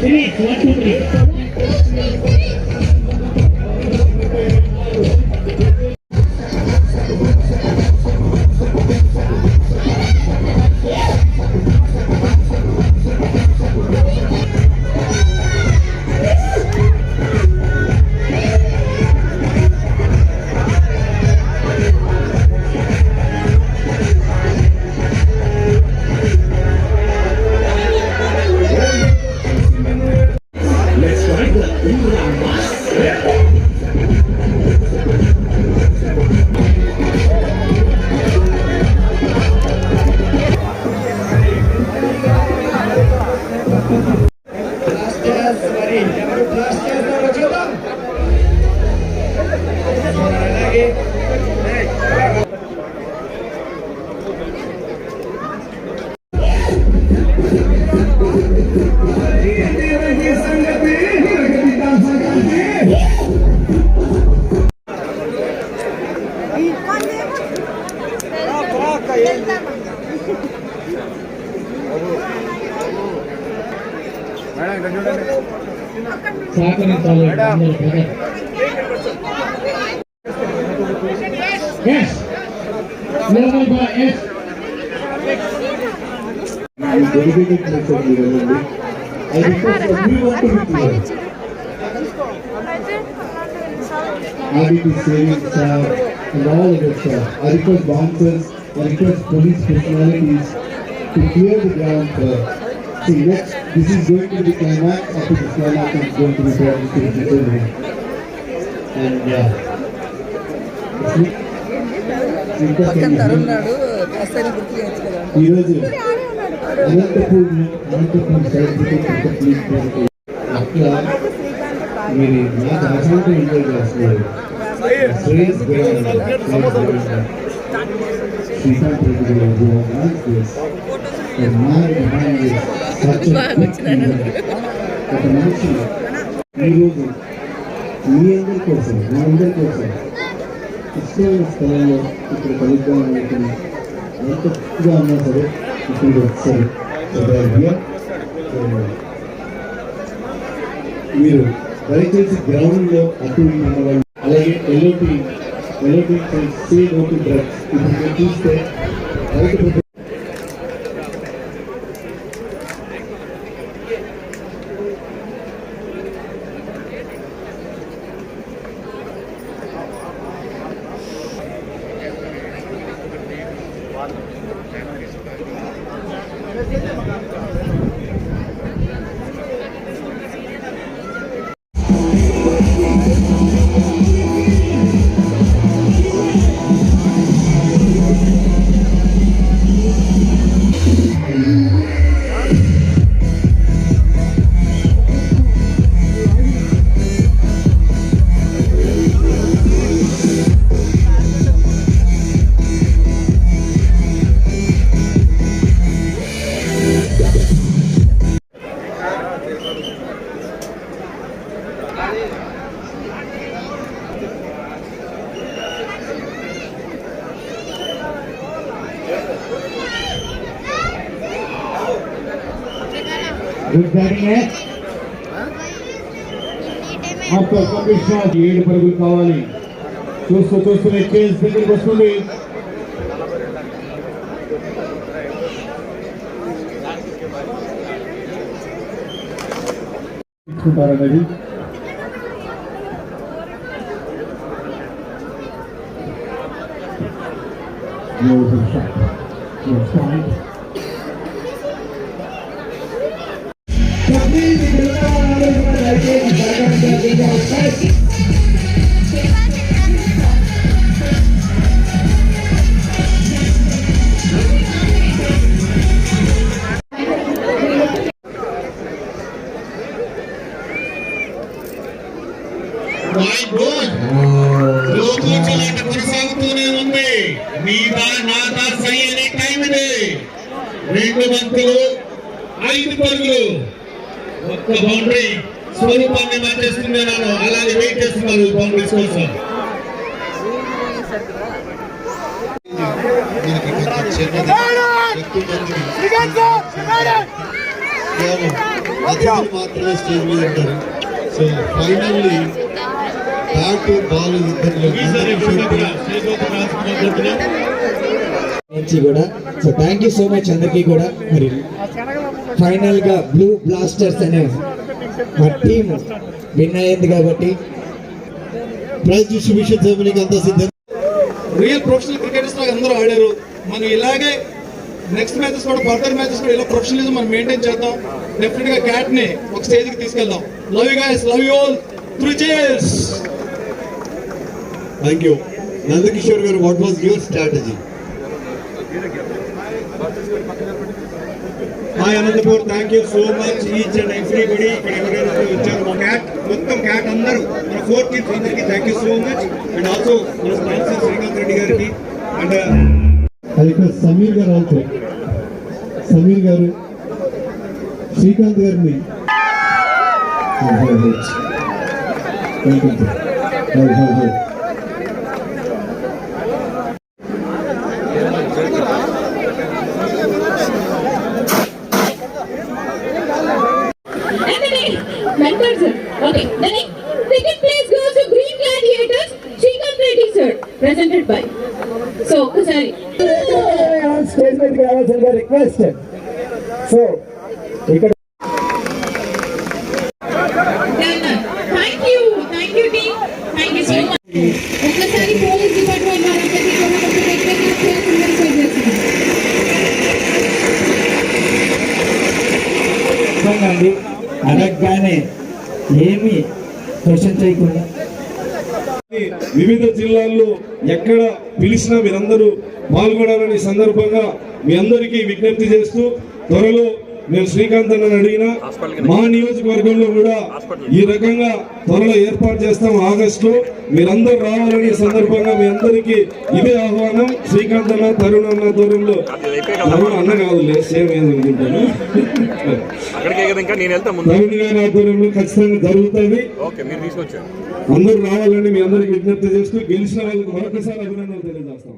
మరి request everyone to. RDT saving staff and all other staff. I request bouncers, I request police personalities to clear the ground for, see next, this is going to be the climax, after the climax is going to be brought into the children. And, uh, ఇంకా తరుణాడు కాస్త గుర్తు చేయొచ్చు కదా ఈరోజు Anantapur Anantapur side please అక్కడ మీరు నాకు అసలు ఎంజాయ్ చేస్తున్నారు ఒక మనిషి ఈరోజు మీ అందరి కోసం మా అందరి కోసం ఇష్టమైన స్థలంలో ఇక్కడ కలుద్దాం అనుకుని ఎంత తక్కువగా సరే మీరు దయచేసి గ్రౌండ్లో అటు ఉన్న వాళ్ళు అలాగే LOT LOT say no drugs ఇప్పుడు మీరు చూస్తే రైతు Good batting a after complete shot ఏడు పరుగులు కావాలి చూస్తూ చూస్తూనే చేంజ్ దగ్గరికి వస్తుంది ఇచ్చుకుంటారన్నది Beautiful shot. Yes, fine. నీదా నాదా సై అనే టైం ఇది రెండు బంతులు ఐదు పరుగులు ఒక్క బౌండరీ స్వరూపాన్ని మార్చేస్తుంది నేను అలాగే వెయిట్ చేస్తున్నారు బౌండరీస్ కోసం మాత్రమే స్టేజ్ మీద ఉంటారు. So finally bat ball. నుంచి కూడా. So thank you so much అందరికీ కూడా. మరి ఫైనల్గా బ్లూ బ్లాస్టర్స్ అనే మా టీం విన్ అయింది కాబట్టి ప్రైజ్ డిస్ట్రిబ్యూషన్ సెరమనీకి అంతా సిద్ధం. రియల్ ప్రొఫెషనల్ క్రికెటర్స్ లాగా అందరూ ఆడారు. మనం ఇలాగే నెక్స్ట్ మ్యాచెస్ కూడా ఫర్దర్ మ్యాచెస్ కూడా ఇలా ప్రొఫెషనలిజం మనం మెయింటైన్ చేద్దాం. డెఫినెట్గా క్యాట్ని ఒక స్టేజ్కి తీసుకెళ్దాం. Love you guys love you all three cheers thank you Nandakishore garu what was your strategy మా Anantapur thank you so much each and everybody ఇక్కడ ఎవరైతే వచ్చారు మా క్యాట్ మొత్తం క్యాట్ అందరూ మన ఫోర్ టీమ్స్ అందరికి thank you so much and also మన స్పాన్సర్ శ్రీకాంత్ రెడ్డి గారికి అండ్ సమీర్ గారు ఆల్సో సమీర్ గారు శ్రీకాంత్ గారిని. Welcome Okay, the next second place goes to Green Gladiators, Srikanth Reddy sir, presented by. So, ఒకసారి స్టేజ్ మీదకి రావాల్సిన రిక్వెస్ట్ సో ఇక్కడ thank you thank you team thank you so much ఒక్కసారి police department వారందరికీ కూడా కొంచెం request చేస్తున్నారు sir చేస్తున్నాను అండి అడగగానే ఏమి క్వశ్చన్ చేయకుండా. వివిధ జిల్లాల్లో ఎక్కడ పిలిచినా మీరందరూ పాల్గొనాలని సందర్భంగా మీ అందరికీ విజ్ఞప్తి చేస్తూ త్వరలో నేను శ్రీకాంత్ అన్న అడిగిన మా నియోజకవర్గంలో కూడా ఈ రకంగా త్వరలో ఏర్పాటు చేస్తాం ఆగస్టు మీరందరూ రావాలని సందర్భంగా మీ అందరికీ ఇదే ఆహ్వానం. శ్రీకాంత్ అన్న తరుణ్ అన్న దూరంలో తరుణ్ అన్న కాదులే సేమ్ ఏది అనుకుంటాను. అక్కడికే కదా ముందు. తరుణ్ గారి ఆధ్వర్యంలో ఖచ్చితంగా జరుగుతుంది. అందరూ రావాలని మీ అందరికి విజ్ఞప్తి చేస్తూ గెలిచిన వాళ్ళకి మరొకసారి అభినందనలు తెలియజేస్తాం.